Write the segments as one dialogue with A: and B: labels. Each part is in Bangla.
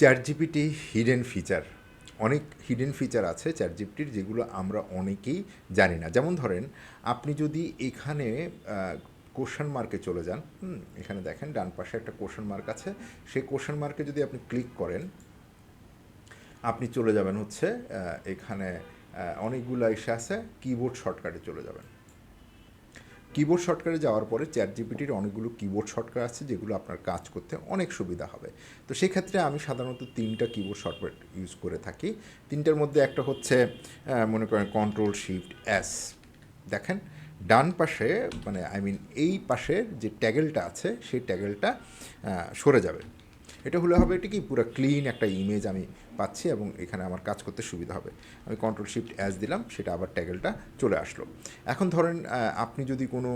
A: চ্যাট জিপিটি হিডেন ফিচার অনেক হিডেন ফিচার আছে চ্যাট জিপিটির যেগুলো আমরা অনেকেই জানি না। যেমন ধরেন, আপনি যদি এখানে কোশ্চেন মার্কে চলে যান এখানে দেখেন ডান পাশে একটা কোশ্চেন মার্ক আছে। সেই কোশ্চেন মার্কে যদি আপনি ক্লিক করেন, আপনি চলে যাবেন হচ্ছে এখানে অনেকগুলো এসে আছে কিবোর্ড শর্টকাটে চলে যাবেন। কিবোর্ড শর্টকাটে যাওয়ার পরে চ্যাট জিপিটির অনেকগুলো কিবোর্ড শর্টকাট আছে যেগুলো আপনার কাজ করতে অনেক সুবিধা হবে। তো সেক্ষেত্রে আমি সাধারণত তিনটা কিবোর্ড শর্টকাট ইউজ করে থাকি। তিনটার মধ্যে একটা হচ্ছে মনে করেন কন্ট্রোল শিফট এস দেখেন, ডান পাশে মানে আই মিন এই পাশের যে ট্যাগেলটা আছে, সেই ট্যাগেলটা সরে যাবে। এটা হলে হবে এটা কি পুরো ক্লিন একটা ইমেজ আমি পাচ্ছি এবং এখানে আমার কাজ করতে সুবিধা হবে। আমি কন্ট্রোল শিফট অ্যাজ দিলাম, সেটা আবার ট্যাগেলটা চলে আসলো। এখন ধরেন আপনি যদি কোনো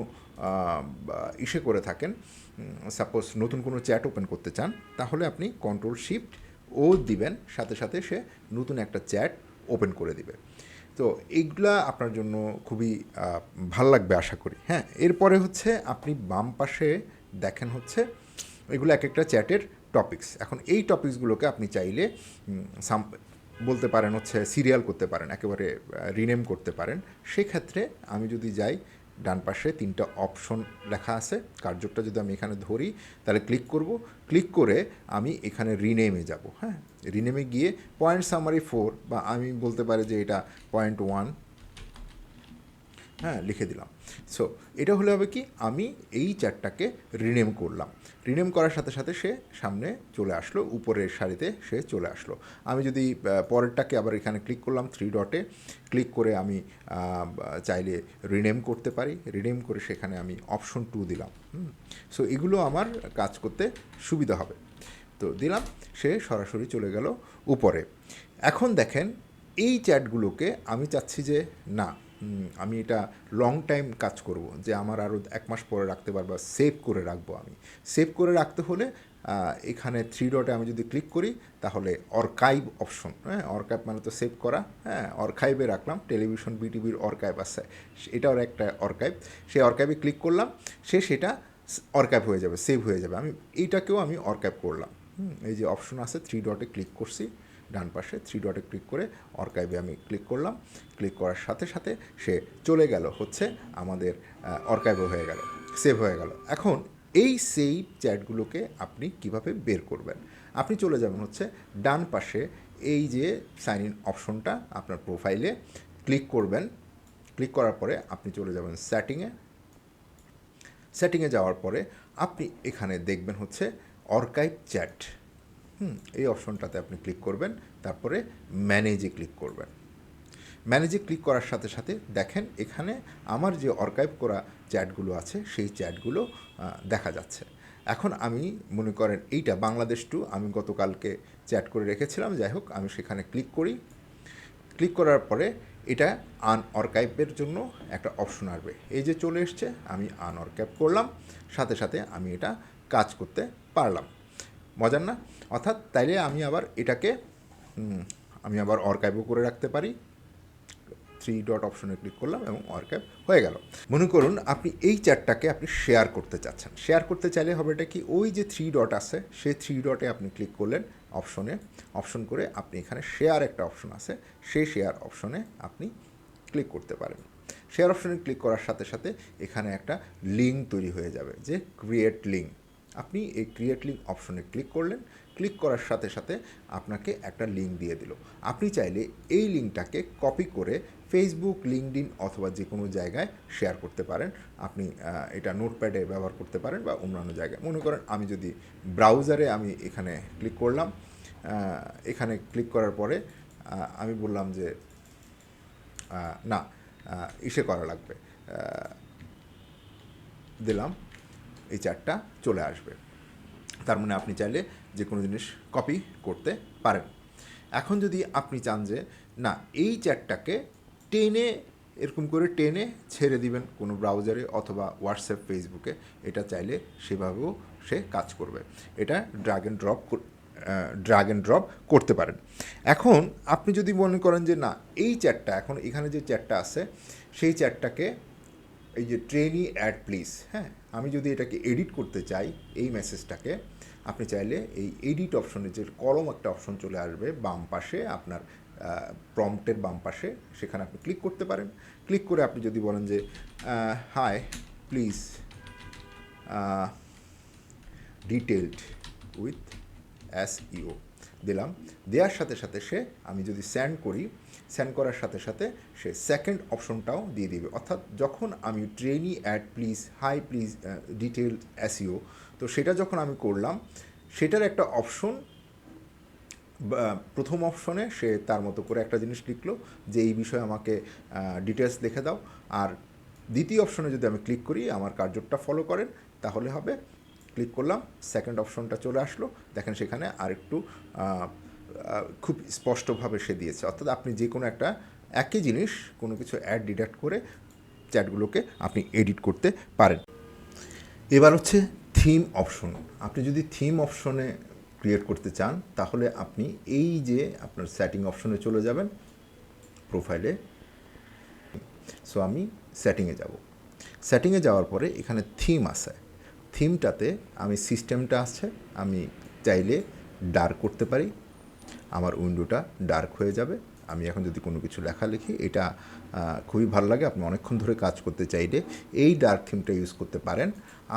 A: ইসে করে থাকেন সাপোজ নতুন কোনো চ্যাট ওপেন করতে চান, তাহলে আপনি কন্ট্রোল শিফট ও দিবেন, সাথে সাথে সে নতুন একটা চ্যাট ওপেন করে দিবে। তো এইগুলা আপনার জন্য খুবই ভালো লাগবে আশা করি হ্যাঁ? এরপরে হচ্ছে আপনি বাম পাশে দেখেন হচ্ছে, এগুলো এক একটা চ্যাটের টপিকস এখন এই টপিকসগুলোকে আপনি চাইলে সাম, বলতে পারেন হচ্ছে সিরিয়াল করতে পারেন, একেবারে রিনেম করতে পারেন। সেক্ষেত্রে আমি যদি যাই, ডান পাশে তিনটা অপশন লেখা আছে। কার্যকটা যদি আমি এখানে ধরি, তাহলে ক্লিক করব। ক্লিক করে আমি এখানে রিনেমে যাব হ্যাঁ? রিনেমে গিয়ে পয়েন্ট সামারি ফোর বা আমি বলতে পারি যে এটা পয়েন্ট ওয়ান হ্যাঁ লিখে দিলাম। সো এটা হলে হবে কি? আমি এই চ্যাটটাকে রিনেম করলাম। রিনেম করার সাথে সাথে সে সামনে চলে আসলো, উপরের সারিতে সে চলে আসলো। আমি যদি পরেরটাকে আবার এখানে ক্লিক করলাম থ্রি ডটে ক্লিক করে আমি চাইলে রিনেম করতে পারি। রিনেম করে সেখানে আমি অপশন টু দিলাম। সো এগুলো আমার কাজ করতে সুবিধা হবে। তো দিলাম, সে সরাসরি চলে গেল উপরে। এখন দেখেন, এই চ্যাটগুলোকে আমি চাচ্ছি যে না আমি এটা লং টাইম কাজ করব, যে আমার আরও এক মাস পরে রাখতে পারব সেভ করে রাখব আমি। সেভ করে রাখতে হলে এখানে থ্রি ডটে আমি যদি ক্লিক করি, তাহলে অর্কাইভ অপশন হ্যাঁ অর্কাইভ মানে তো সেভ করা হ্যাঁ অর্কাইভে রাখলাম টেলিভিশন বিটিভির অর্কাইভ আছে। এটাও একটা অর্কাইভ সেই অর্কাইভে ক্লিক করলাম, সে সেটা অর্কাইভ হয়ে যাবে সেভ হয়ে যাবে। আমি এইটাকেও আমি অর্কাইভ করলাম। এই যে অপশন আছে থ্রি ডটে ক্লিক করছি। ডান পাশে থ্রি ডটে ক্লিক করে অর্কাইভে আমি ক্লিক করলাম। ক্লিক করার সাথে সাথে সে চলে গেল, হচ্ছে আমাদের অর্কাইভে হয়ে গেল সেভ হয়ে গেল। এখন এই সেই চ্যাটগুলোকে আপনি কীভাবে বের করবেন? আপনি চলে যাবেন হচ্ছে ডান পাশে এই যে সাইন ইন অপশনটা আপনার প্রোফাইলে ক্লিক করবেন। ক্লিক করার পরে আপনি চলে যাবেন সেটিংয়ে সেটিংয়ে যাওয়ার পরে আপনি এখানে দেখবেন হচ্ছে অর্কাইভ চ্যাট হুম, এই অপশনটাতে আপনি ক্লিক করবেন, তারপরে ম্যানেজে ক্লিক করবেন। ম্যানেজে ক্লিক করার সাথে সাথে দেখেন এখানে আমার যে অর্কাইভ করা চ্যাটগুলো আছে, সেই চ্যাটগুলো দেখা যাচ্ছে। এখন আমি মনে করেন এইটা বাংলাদেশ টু আমি গতকালকে চ্যাট করে রেখেছিলাম, যাই হোক, আমি সেখানে ক্লিক করি। ক্লিক করার পরে এটা আন অর্কাইভের জন্য একটা অপশন আসবে। এই যে চলে এসছে, আমি আন অর্কাইভ করলাম, সাথে সাথে আমি এটা কাজ করতে পারলাম। মজার না? অর্থাৎ তাইলে আমি আবার এটাকে আমি আবার অর্কাইভও করে রাখতে পারি। থ্রি ডট অপশনে ক্লিক করলাম এবং অর্কাইভ হয়ে গেল। মনে করুন আপনি এই চ্যাটটাকে আপনি শেয়ার করতে চাচ্ছেন। শেয়ার করতে চাইলে হবে এটা কি? ওই যে থ্রি ডট আছে, সেই থ্রি ডটে আপনি ক্লিক করলেন অপশনে অপশন করে আপনি এখানে শেয়ার একটা অপশন আছে, সেই শেয়ার অপশনে আপনি ক্লিক করতে পারেন। শেয়ার অপশনে ক্লিক করার সাথে সাথে এখানে একটা লিঙ্ক তৈরি হয়ে যাবে যে ক্রিয়েট লিঙ্ক আপনি এই ক্রিয়েট লিঙ্ক অপশনে ক্লিক করলেন ক্লিক করার সাথে সাথে আপনাকে একটা লিঙ্ক দিয়ে দিল। আপনি চাইলে এই লিঙ্কটাকে কপি করে ফেসবুক লিঙ্কডিন অথবা যে কোনো জায়গায় শেয়ার করতে পারেন। আপনি এটা নোটপ্যাডে ব্যবহার করতে পারেন বা অন্যান্য জায়গায়। মনে করেন আমি যদি ব্রাউজারে আমি এখানে ক্লিক করলাম এখানে ক্লিক করার পরে আমি বললাম যে না ইসে করা লাগবে। দিলাম, এই চারটা চলে আসবে। তার মানে আপনি চাইলে যে কোনো জিনিস কপি করতে পারেন। এখন যদি আপনি চান যে, না, এই চ্যাটটাকে টেনে, এরকম করে টেনে ছেড়ে দিবেন কোনো ব্রাউজারে অথবা হোয়াটসঅ্যাপ ফেসবুকে এটা চাইলে সেভাবেও সে কাজ করবে। এটা drag and drop drag and drop করতে পারেন। এখন আপনি যদি মনে করেন যে, না, এই চ্যাটটা এখন এখানে যে চ্যাটটা আছে, সেই চ্যাটটাকে এই যে ট্রেনি অ্যাড প্লিজ হ্যাঁ আমি যদি এটাকে এডিট করতে চাই, এই মেসেজটাকে আপনি চাইলে এই এডিট অপশনে যে কলম একটা অপশন চলে আসবে, বাম পাশে আপনার প্রম্পটের বাম পাশে, সেখানে আপনি ক্লিক করতে পারেন। ক্লিক করে আপনি যদি বলেন যে hi please detailed with SEO দিলাম। দেওয়ার সাথে সাথে সে, আমি যদি স্যান্ড করি স্যান্ড করার সাথে সাথে সে সেকেন্ড অপশনটাও দিয়ে দিবে। অর্থাৎ যখন আমি trainee add please hi please detail SEO তো সেটা যখন আমি করলাম, সেটার একটা অপশন প্রথম অপশনে সে তার মতো করে একটা জিনিস লিখলো যে এই বিষয়ে আমাকে ডিটেলস লিখে দাও। আর দ্বিতীয় অপশনে যদি আমি ক্লিক করি, আমার কার্যটা ফলো করেন, তাহলে হবে ক্লিক করলাম সেকেন্ড অপশনটা চলে আসলো। দেখেন সেখানে আরেকটু খুব স্পষ্টভাবে সে দিয়েছে। অর্থাৎ আপনি যে কোনো একটা একই জিনিস, কোনো কিছু অ্যাড ডিডাক্ট করে চ্যাটগুলোকে আপনি এডিট করতে পারেন। এবার হচ্ছে থিম অপশন আপনি যদি থিম অপশনে ক্রিয়েট করতে চান, তাহলে আপনি এই যে আপনার সেটিং অপশনে চলে যাবেন প্রোফাইলে সো আমি সেটিংয়ে যাব। সেটিংয়ে যাওয়ার পরে এখানে থিম আছে। থিমটাতে আমি সিস্টেমটা আছে, আমি চাইলে ডার্ক করতে পারি। আমার উইন্ডোটা ডার্ক হয়ে যাবে। আমি এখন যদি কোনো কিছু লেখালেখি এটা খুবই ভালো লাগে। আপনি অনেকক্ষণ ধরে কাজ করতে চাইলে এই ডার্ক থিমটা ইউজ করতে পারেন।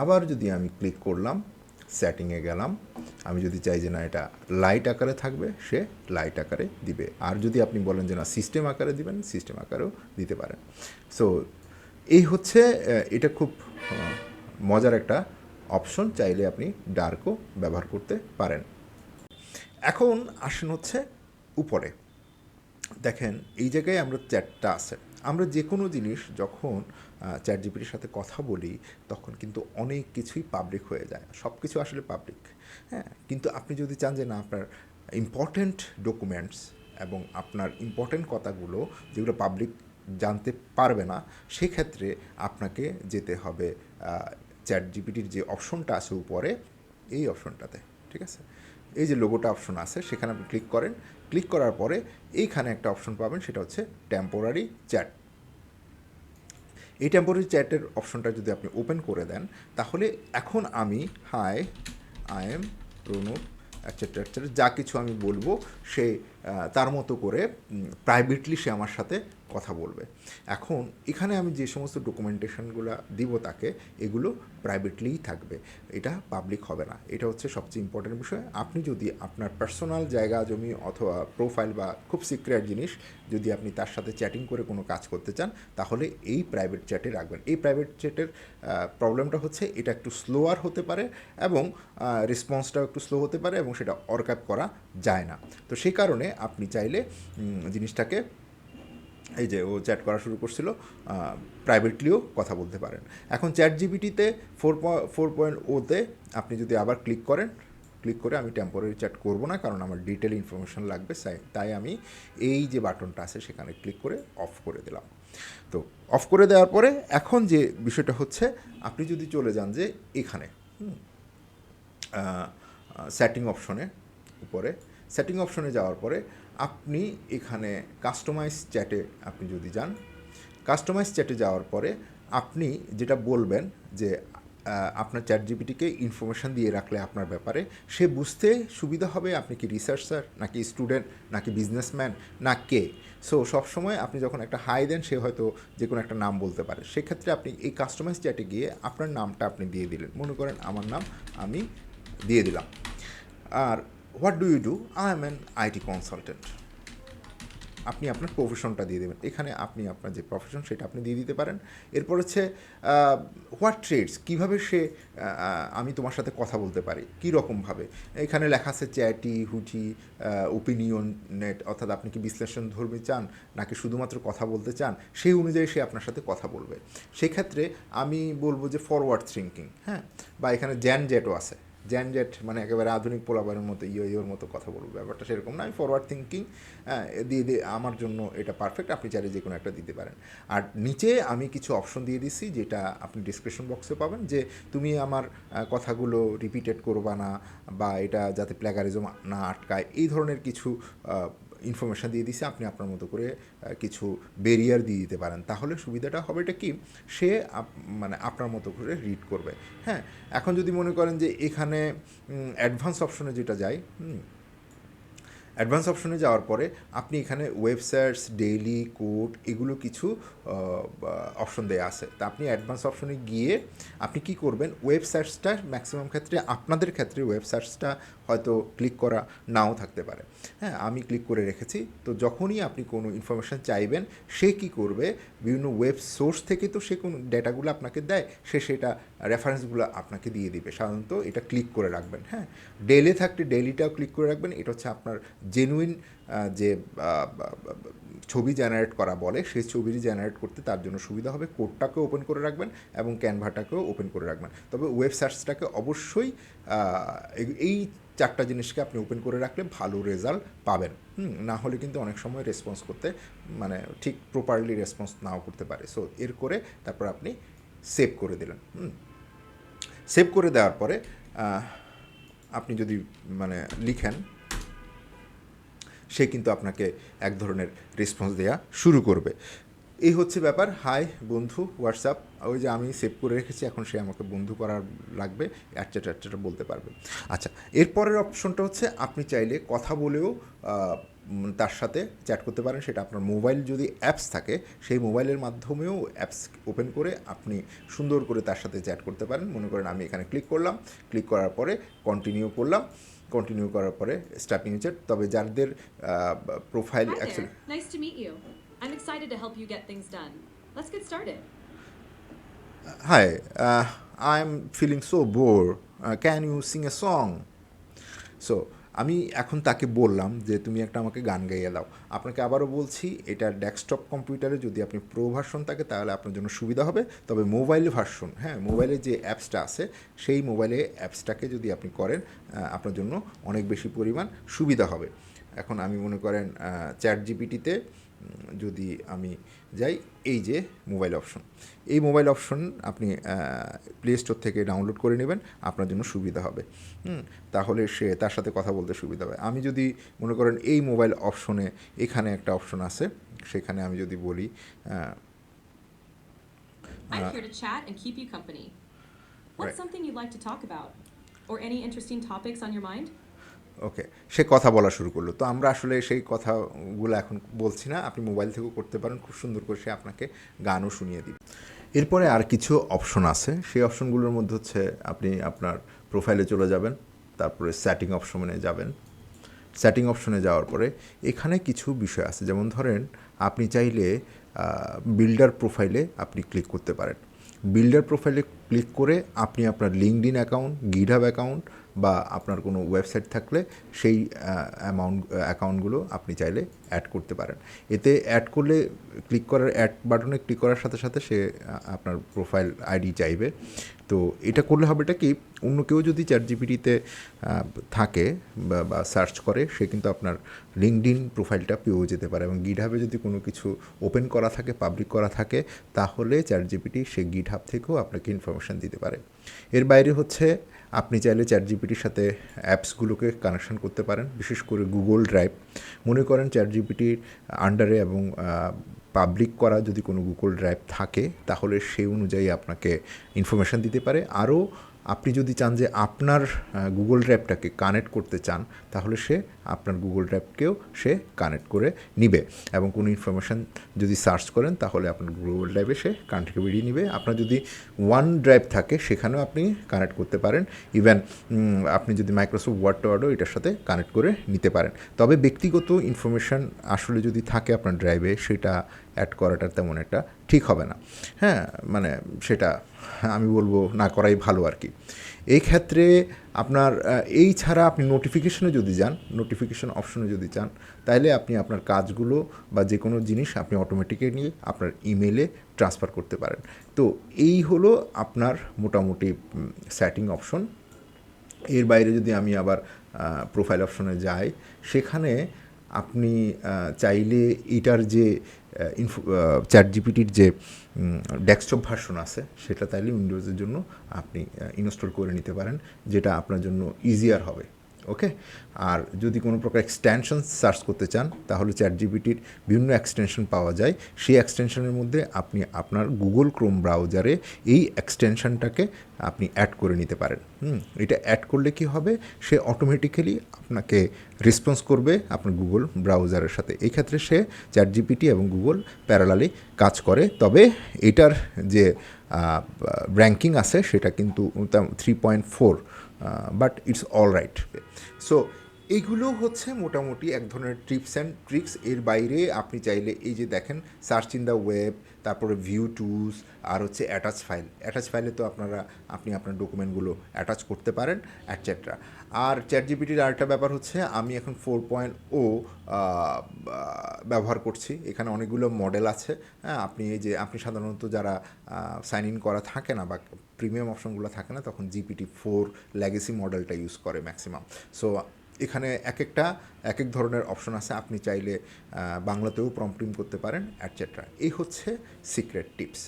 A: আবার যদি আমি ক্লিক করলাম সেটিংয়ে গেলাম, আমি যদি চাই যে না, এটা লাইট আকারে থাকবে, সে লাইট আকারে দিবে। আর যদি আপনি বলেন যে না সিস্টেম আকারে দিবেন সিস্টেম আকারেও দিতে পারেন। সো এই হচ্ছে এটা খুব মজার একটা অপশন চাইলে আপনি ডার্কও ব্যবহার করতে পারেন। এখন আসেন হচ্ছে উপরে। দেখেন, এই জায়গায় আমরা চ্যাটটা আছে। আমরা যে কোনো জিনিস যখন চ্যাট জিপিটির সাথে কথা বলি, তখন কিন্তু অনেক কিছুই পাবলিক হয়ে যায়। সব কিছু আসলে পাবলিক হ্যাঁ? কিন্তু আপনি যদি চান যে, না, আপনার ইম্পর্ট্যান্ট ডকুমেন্টস এবং আপনার ইম্পর্ট্যান্ট কথাগুলো যেগুলো পাবলিক জানতে পারবে না, সেক্ষেত্রে আপনাকে যেতে হবে চ্যাট জিপিটির যে অপশনটা আছে উপরে, এই অপশনটাতে, ঠিক আছে? এই যে লোগোটা অপশন আছে, সেখানে আপনি ক্লিক করেন ক্লিক করার পরে এইখানে একটা অপশন পাবেন, সেটা হচ্ছে টেম্পোরারি চ্যাট এই টেম্পোরারি চ্যাটের অপশনটা যদি আপনি ওপেন করে দেন, তাহলে এখন আমি hi I am Pranab etcetera etcetera যা কিছু আমি বলব সে তার মতো করে প্রাইভেটলি সে আমার সাথে কথা বলবে। এখন এখানে আমি যে সমস্ত ডকুমেন্টেশনগুলো দিব তাকে, এগুলো প্রাইভেটলিই থাকবে। এটা পাবলিক হবে না। এটা হচ্ছে সবচেয়ে ইম্পর্টেন্ট বিষয়। আপনি যদি আপনার পার্সোনাল জায়গা, জমি অথবা প্রোফাইল বা খুব সিক্রেট জিনিস যদি আপনি তার সাথে চ্যাটিং করে কোনো কাজ করতে চান, তাহলে এই প্রাইভেট চ্যাটে রাখবেন। এই প্রাইভেট চ্যাটের প্রবলেমটা হচ্ছে এটা একটু স্লোয়ার হতে পারে এবং রেসপন্সটাও একটু স্লো হতে পারে এবং সেটা অর্কাপ করা যায় না। তো সেই কারণে আপনি চাইলে জিনিসটাকে এই যে ও চ্যাট করা শুরু করছিল প্রাইভেটলিও কথা বলতে পারেন। এখন চ্যাট জিবিটিতে ফোর ফোর পয়েন্ট ওতে আপনি যদি আবার ক্লিক করেন ক্লিক করে আমি টেম্পোরারি চ্যাট করব না, কারণ আমার ডিটেল ইনফরমেশন লাগবে, তাই তাই আমি এই যে বাটনটা আছে সেখানে ক্লিক করে অফ করে দিলাম। তো অফ করে দেওয়ার পরে এখন যে বিষয়টা হচ্ছে, আপনি যদি চলে যান যে এখানে সেটিং অপশনে উপরে সেটিং অপশনে যাওয়ার পরে আপনি এখানে কাস্টমাইজ চ্যাটে আপনি যদি যান কাস্টমাইজ চ্যাটে যাওয়ার পরে আপনি যেটা বলবেন যে আপনার চ্যাট জিপিটিকে ইনফরমেশান দিয়ে রাখলে আপনার ব্যাপারে, সে বুঝতে সুবিধা হবে আপনি কি রিসার্চার নাকি স্টুডেন্ট নাকি বিজনেসম্যান না কে? সো সবসময় আপনি যখন একটা হাই দেন, সে হয়তো যে কোনো একটা নাম বলতে পারে। সেক্ষেত্রে আপনি এই কাস্টমাইজ চ্যাটে গিয়ে আপনার নামটা আপনি দিয়ে দিলেন। মনে করেন আমার নাম আমি দিয়ে দিলাম। আর what do you do I am an IT consultant আপনি আপনার প্রফেশনটা দিয়ে দেবেন। এখানে আপনি আপনার যে প্রফেশন সেটা আপনি দিয়ে দিতে পারেন। এরপর হচ্ছে হোয়াট ট্রেডস কীভাবে সে আমি তোমার সাথে কথা বলতে পারি? কী রকমভাবে এখানে লেখা আছে চ্যাটি হুটি ওপিনিয়ন নেট অর্থাৎ আপনি কি বিশ্লেষণ ধর্মী চান, নাকি শুধুমাত্র কথা বলতে চান, সেই অনুযায়ী সে আপনার সাথে কথা বলবে। সেক্ষেত্রে আমি বলব যে ফরওয়ার্ড থিঙ্কিং হ্যাঁ? বা এখানে জ্যান জ্যাটও আছে। জ্যান জ্যাট মানে একেবারে আধুনিক পোলাবারের মতো ইয়ো, ইয়োর মতো কথা বলব ব্যাপারটা সেরকম না। আমি ফরওয়ার্ড থিঙ্কিং দিয়ে দিয়ে আমার জন্য এটা পারফেক্ট আপনি চাইলে যে কোনো একটা দিতে পারেন। আর নিচে আমি কিছু অপশন দিয়ে দিচ্ছি যেটা আপনি ডিসক্রিপশন বক্সে পাবেন, যে তুমি আমার কথাগুলো রিপিটেড করবা না, বা এটা যাতে প্ল্যাগারিজম না আটকায়, এই ধরনের কিছু ইনফরমেশান দিয়ে দিছে আপনি আপনার মতো করে কিছু বেরিয়ার দিয়ে দিতে পারেন। তাহলে সুবিধাটা হবে এটা কি? সে মানে আপনার মতো করে রিড করবে। হ্যাঁ এখন যদি মনে করেন যে এখানে অ্যাডভান্স অপশনে যেটা যায় হুম, অ্যাডভান্স অপশনে যাওয়ার পরে আপনি এখানে ওয়েবসাইটস, ডেইলি, কোড এগুলো কিছু অপশন দেওয়া আছে। তা আপনি অ্যাডভান্স অপশনে গিয়ে আপনি কি করবেন? ওয়েবসাইটসটা ম্যাক্সিমাম ক্ষেত্রে আপনাদের ক্ষেত্রে ওয়েবসাইটসটা হয়তো ক্লিক করা নাও থাকতে পারে। হ্যাঁ আমি ক্লিক করে রেখেছি। তো যখনই আপনি কোনো ইনফরমেশান চাইবেন, সে কি করবে? বিভিন্ন ওয়েব সোর্স থেকে তো সে কোনো ডেটাগুলো আপনাকে দেয়, সে সেটা রেফারেন্সগুলো আপনাকে দিয়ে দিবে। সাধারণত এটা ক্লিক করে রাখবেন হ্যাঁ? ডেলে থাকলে ডেলিটাও ক্লিক করে রাখবেন। এটা হচ্ছে আপনার জেনুইন যে ছবি জেনারেট করা বলে সেই ছবিটি জেনারেট করতে তার জন্য সুবিধা হবে। কোডটাকেও ওপেন করে রাখবেন এবং ক্যানভাটাকেও ওপেন করে রাখবেন। তবে ওয়েবসাইটসটাকে অবশ্যই এই- চারটা জিনিসকে আপনি ওপেন করে রাখলে ভালো রেজাল্ট পাবেন। না হলে কিন্তু অনেক সময় রেসপন্স করতে মানে ঠিক প্রপারলি রেসপন্স নাও করতে পারে। সো এর করে তারপর আপনি সেভ করে দিলেন। সেভ করে দেওয়ার পরে আপনি যদি মানে লিখেন, সে কিন্তু আপনাকে এক ধরনের রেসপন্স দেওয়া শুরু করবে। এই হচ্ছে ব্যাপার। হাই বন্ধু হোয়াটসঅ্যাপ ওই যে আমি সেভ করে রেখেছি, এখন সে আমাকে বন্ধু করার লাগবে অ্যাটচেটা অ্যাটচেটা বলতে পারবে। আচ্ছা এরপরের অপশনটা হচ্ছে, আপনি চাইলে কথা বলেও তার সাথে চ্যাট করতে পারেন। সেটা আপনার মোবাইল যদি অ্যাপস থাকে সেই মোবাইলের মাধ্যমেও অ্যাপস ওপেন করে আপনি সুন্দর করে তার সাথে চ্যাট করতে পারেন। মনে করেন আমি এখানে ক্লিক করলাম। ক্লিক করার পরে কন্টিনিউ করলাম। কন্টিনিউ করার পরে স্টার্টিং চ্যাট। তবে যাদের profile actually
B: started.
A: Hi I am feeling so bore can you sing a song so আমি এখন তাকে বললাম যে, তুমি একটা আমাকে গান গাইয়ে দাও। আপনাকে আবারও বলছি, এটা ডেস্কটপ কম্পিউটারে যদি আপনি প্রো ভার্সন থাকে, তাহলে আপনার জন্য সুবিধা হবে। তবে মোবাইল ভার্সন হ্যাঁ মোবাইলে যে অ্যাপসটা আছে, সেই মোবাইলে অ্যাপসটাকে যদি আপনি করেন আপনার জন্য অনেক বেশি পরিমাণ সুবিধা হবে। এখন আমি মনে করেন চ্যাট জিপিটিতে যদি আমি যাই এই যে মোবাইল অপশন এই মোবাইল অপশন আপনি প্লে স্টোর থেকে ডাউনলোড করে নেবেন আপনার জন্য সুবিধা হবে হুম, তাহলে সে তার সাথে কথা বলতে সুবিধা হবে আমি যদি মনে করেন এই মোবাইল অপশনে এখানে একটা অপশন আছে সেখানে আমি যদি বলি আহ,
B: I'm here to chat and keep you company. What's
A: right.
B: something you'd like to talk about? Or any interesting topics on your mind?
A: ওকে, সে কথা বলা শুরু করল। তো আমরা আসলে সেই কথাগুলো এখন বলছি না, আপনি মোবাইল থেকেও করতে পারেন, খুব সুন্দর করে সে আপনাকে গানও শুনিয়ে দিবে। এরপরে আর কিছু অপশন আছে, সেই অপশনগুলোর মধ্যে হচ্ছে আপনি আপনার প্রোফাইলে চলে যাবেন, তারপরে সেটিং অপশনে যাবেন। সেটিং অপশনে যাওয়ার পরে এখানে কিছু বিষয় আছে, যেমন ধরেন আপনি চাইলে বিল্ডার প্রোফাইলে আপনি ক্লিক করতে পারেন। বিল্ডার প্রোফাইলে ক্লিক করে আপনি আপনার LinkedIn account GitHub account বা আপনার কোনো ওয়েবসাইট থাকলে সেই অ্যামাউন্ট অ্যাকাউন্টগুলো আপনি চাইলে অ্যাড করতে পারেন। এতে অ্যাড করলে ক্লিক করার অ্যাড বাটনে ক্লিক করার সাথে সাথে সে আপনার প্রোফাইল আইডি চাইবে। তো এটা করলে হবে এটা কি, অন্য কেউ যদি চ্যাট জিপিটিতে থাকে বা সার্চ করে, সে কিন্তু আপনার লিঙ্কড প্রোফাইলটা পেয়েও যেতে পারে এবং গিটহাবে যদি কোনো কিছু ওপেন করা থাকে পাবলিক করা থাকে, তাহলে চ্যাট জিপিটি সে গিটহাব থেকেও আপনাকে ইনফরমেশান দিতে পারে। এর বাইরে হচ্ছে আপনি চাইলে চ্যাট জিপিটির সাথে অ্যাপসগুলোকে কানেকশন করতে পারেন, বিশেষ করে গুগল ড্রাইভ মনে করেন চ্যাট জিপিটির আন্ডারে এবং পাবলিক করা যদি কোনো গুগল ড্রাইভ থাকে, তাহলে সেই অনুযায়ী আপনাকে ইনফরমেশান দিতে পারে। আরও আপনি যদি চান যে আপনার গুগল ড্রাইভটাকে কানেক্ট করতে চান, তাহলে সে আপনার গুগল ড্রাইভকেও সে কানেক্ট করে নিবে। এবং কোনো ইনফরমেশান যদি সার্চ করেন, তাহলে আপনার গুগল ড্রাইভে সে কানেক্ট করে নিবে। আপনার যদি ওয়ান ড্রাইভ থাকে, সেখানেও আপনি কানেক্ট করতে পারেন। ইভেন আপনি যদি মাইক্রোসফট ওয়ার্ড ওয়ার্ডও এটার সাথে কানেক্ট করে নিতে পারেন। তবে ব্যক্তিগত ইনফরমেশান আসলে যদি থাকে আপনার ড্রাইভে সেটা অ্যাড করাটা তেমন একটা ঠিক হবে না। হ্যাঁ মানে সেটা আমি বলব না করাই ভালো আর কি। এই ক্ষেত্রে আপনার এই ছাড়া আপনি নোটিফিকেশনে যদি যান নোটিফিকেশন অপশনে যদি চান তাহলে আপনি আপনার কাজগুলো বা যে কোনো জিনিস আপনি অটোমেটিক্যালি আপনার ইমেলে ট্রান্সফার করতে পারেন। তো এই হলো আপনার মোটামুটি সেটিং অপশন এর বাইরে যদি আমি আবার প্রোফাইল অপশনে যাই, সেখানে আপনি চাইলে এটার যে ইনফো চ্যাট জিপিটির যে ডেস্কটপ ভার্সন আছে, সেটা তাইলে উইন্ডোজের জন্য আপনি ইনস্টল করে নিতে পারেন, যেটা আপনার জন্য ইজিয়ার হবে। ওকে আর যদি কোনো প্রকার এক্সটেনশন সার্চ করতে চান, তাহলে চ্যাট জিবিটির বিভিন্ন এক্সটেনশন পাওয়া যায়। সেই এক্সটেনশনের মধ্যে আপনি আপনার গুগল ক্রোম ব্রাউজারে এই এক্সটেনশনটাকে আপনি অ্যাড করে নিতে পারেন। হুম? এটা অ্যাড করলে কি হবে? সে অটোমেটিক্যালি আপনাকে রেসপন্স করবে আপনার গুগল ব্রাউজারের সাথে। এই ক্ষেত্রে সে চ্যাট জিপিটি এবং গুগল প্যারালালি কাজ করে। তবে এটার যে র্যাঙ্কিং আছে, সেটা কিন্তু three point four but it's all right so এইগুলো হচ্ছে মোটামুটি এক ধরনের টিপস অ্যান্ড ট্রিক্স এর বাইরে আপনি চাইলে এই যে দেখেন সার্চ ইন দ্য ওয়েব তারপরে ভিউ টুলস আর হচ্ছে অ্যাটাচ ফাইল অ্যাটাচ ফাইলে তো আপনারা, আপনি আপনার ডকুমেন্টগুলো অ্যাটাচ করতে পারেন অ্যাটসেট্রা আর চ্যাট জিপিটির আরেকটা ব্যাপার হচ্ছে, আমি এখন ফোর পয়েন্ট ও ব্যবহার করছি। এখানে অনেকগুলো মডেল আছে। হ্যাঁ আপনি এই যে, আপনি সাধারণত যারা সাইন ইন করা থাকে না বা প্রিমিয়াম অপশনগুলো থাকে না, তখন জিপিটি ফোর ল্যাগেসি মডেলটা ইউজ করে ম্যাক্সিমাম সো এখানে এক একটা এক এক ধরনের অপশন আছে, আপনি চাইলে বাংলাতেও প্রম্পটিং করতে পারেন অ্যাটসেট্রা এই হচ্ছে সিক্রেট টিপস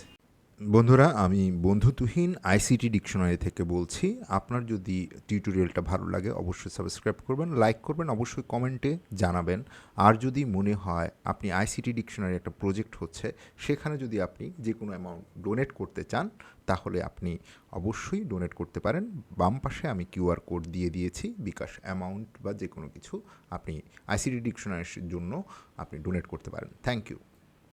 A: বন্ধুরা, আমি বন্ধুতুহীন আইসিটি ডিকশনারি থেকে বলছি, আপনার যদি টিউটোরিয়ালটা ভালো লাগে অবশ্যই সাবস্ক্রাইব করবেন, লাইক করবেন, অবশ্যই কমেন্টে জানাবেন। আর যদি মনে হয় আপনি আইসিটি ডিকশনারি একটা প্রজেক্ট হচ্ছে, সেখানে যদি আপনি যে কোনো অ্যামাউন্ট ডোনেট করতে চান, তাহলে আপনি অবশ্যই ডোনেট করতে পারেন। বাম পাশে আমি কিউআর কোড দিয়ে দিয়েছি, বিকাশ অ্যামাউন্ট বা যে কোনো কিছু আপনি আইসিটি ডিকশনারির জন্য আপনি ডোনেট করতে পারেন। Thank you